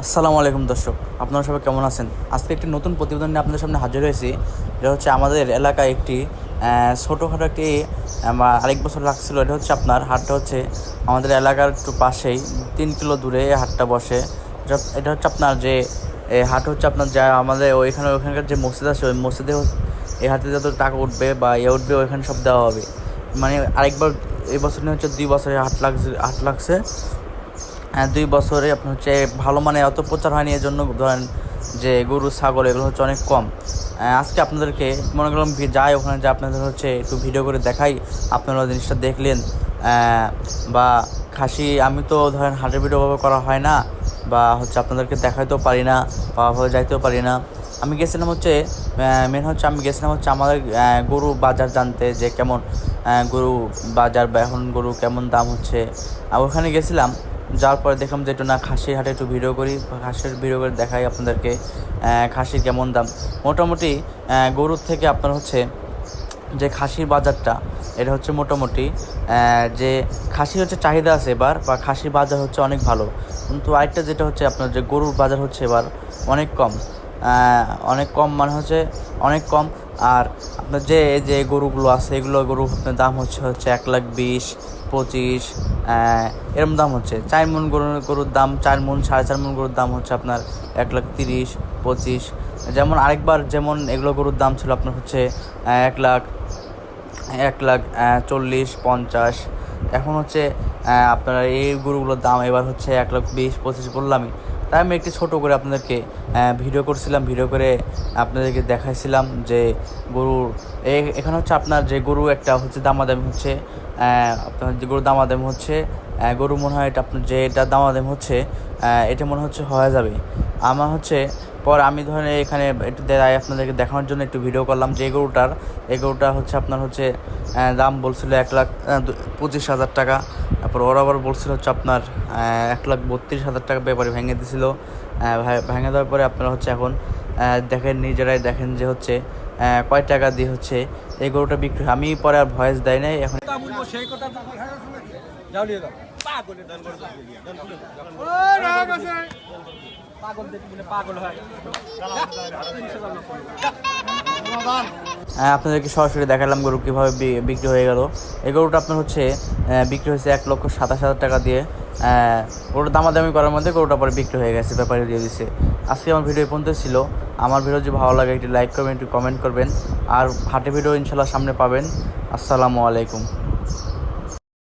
আসসালামু আলাইকুম দর্শক, আপনারা সবাই কেমন আছেন? আজকে একটি নতুন প্রতিবেদন নিয়ে আপনাদের সামনে হাজির হয়েছি। এটা হচ্ছে আমাদের এলাকায় একটি ছোটোখাটো একটি আরেক বছর লাগছিল, এটা হচ্ছে আপনার, হাটটা হচ্ছে আমাদের এলাকার একটু পাশেই, তিন কিলো দূরে এই হাটটা বসে। এটা- হচ্ছে আপনার যে হাট হচ্ছে আপনার যা আমাদের ওইখানে, ওইখানকার যে মসজিদ আছে, ওই মসজিদে এই হাতে যত টাকা উঠবে বা ইয়ে উঠবে, ওইখানে সব দেওয়া হবে। মানে আরেকবার, এই বছর নিয়ে হচ্ছে দুই বছরে হাট লাগছে হাট লাগছে। দুই বছরে আপনার হচ্ছে ভালো মানে অত প্রচার হয়নি এর জন্য ধরেন যে গরু, ছাগল এগুলো হচ্ছে অনেক কম। আজকে আপনাদেরকে মনে করলাম যাই ওখানে যে আপনাদের হচ্ছে একটু ভিডিও করে দেখাই, আপনারা জিনিসটা দেখলেন। বা খাসি, আমি তো ধরেন হাটের ভিডিও ওভাবে করা হয় না, বা হচ্ছে আপনাদেরকে দেখাইতেও পারি না, বা যাইতেও পারি না। আমি গেছিলাম হচ্ছে মেন হচ্ছে আমি গেছিলাম হচ্ছে আমাদের গরু বাজার জানতে যে কেমন গরু বাজার বা এখন গরু কেমন দাম হচ্ছে। আর ওখানে গেছিলাম যাওয়ার পরে দেখলাম যে একটু না খাসির হাটে একটু ভিডিও করি, খাসির ভিডিও করে দেখাই আপনাদেরকে খাসির কেমন দাম। মোটামুটি গরুর থেকে আপনার হচ্ছে যে খাসির বাজারটা, এটা হচ্ছে মোটামুটি যে খাসি হচ্ছে চাহিদা আছে এবার, বা খাসির বাজার হচ্ছে অনেক ভালো। কিন্তু আরেকটা যেটা হচ্ছে আপনার যে গরুর বাজার হচ্ছে এবার অনেক কম অনেক কম মানে হচ্ছে অনেক কম। আর আপনার যে যে গরুগুলো আছে, এগুলো গরু দাম হচ্ছে হচ্ছে এক লাখ বিশ, পঁচিশ এরম দাম হচ্ছে। চার মন গরুর গরুর দাম, চার মন, সাড়ে চার মন গরুর দাম হচ্ছে আপনার এক লাখ তিরিশ, পঁচিশ। যেমন আরেকবার, যেমন এগুলো গরুর দাম ছিল আপনার হচ্ছে এক লাখ এক লাখ চল্লিশ, পঞ্চাশ। এখন হচ্ছে আপনার এই গরুগুলোর দাম এবার হচ্ছে এক লাখ বিশ, পঁচিশ বললামই। তাই আমি একটি ছোটো করে আপনাদেরকে ভিডিও করছিলাম ভিডিও করে আপনাদেরকে দেখাইছিলাম যে গরুর এখানে হচ্ছে আপনার যে গরু একটা হচ্ছে দামাদামি হচ্ছে আপনার যে গরু দামাদামি হচ্ছে গরু মনে হয় এটা আপনার যে এটা দামাদামি হচ্ছে এটা মনে হচ্ছে হয়ে যাবে। আমার হচ্ছে, পর আমি ধরেন এখানে একটু দেখাই আপনাদেরকে দেখানোর জন্য একটু ভিডিও করলাম যে গরুটার, এই গরুটা হচ্ছে আপনার হচ্ছে দাম বলছিল এক লাখ পঁচিশ হাজার টাকা। তারপর ওরা আবার বলছিল হচ্ছে আপনার এক লাখ বত্রিশ হাজার টাকা ব্যাপারে ভেঙে দিছিল। ভেঙে দেওয়ার পরে আপনারা হচ্ছে এখন দেখেন নিজেরাই দেখেন যে হচ্ছে কয় টাকা দিয়ে হচ্ছে এই গরুটা বিক্রি আমি পরে আর ভয়েস দেয় নাই এখন সেই কথা যাও নিয়ে যাও। পাগলের দান করে দাও। দান করে দাও। পাগল দেখি বলে পাগল হয়। হ্যাঁ, আপনাদেরকে সরাসরি দেখালাম গরু কীভাবে বিক্রি হয়ে গেল। এই গরুটা আপনার হচ্ছে বিক্রি হয়েছে এক লক্ষ সাতাশ হাজার টাকা দিয়ে। গরুটা দামাদামি করার মধ্যে গরুটা পরে বিক্রি হয়ে গেছে, ব্যাপারে দিয়ে দিছে। আজকে আমার ভিডিও পর্যন্ত ছিল। আমার ভিডিও যদি ভালো লাগে, একটি লাইক করবেন, একটু কমেন্ট করবেন। আর হাটে ভিডিও ইনশাল্লাহ সামনে পাবেন। আসসালামু আলাইকুম।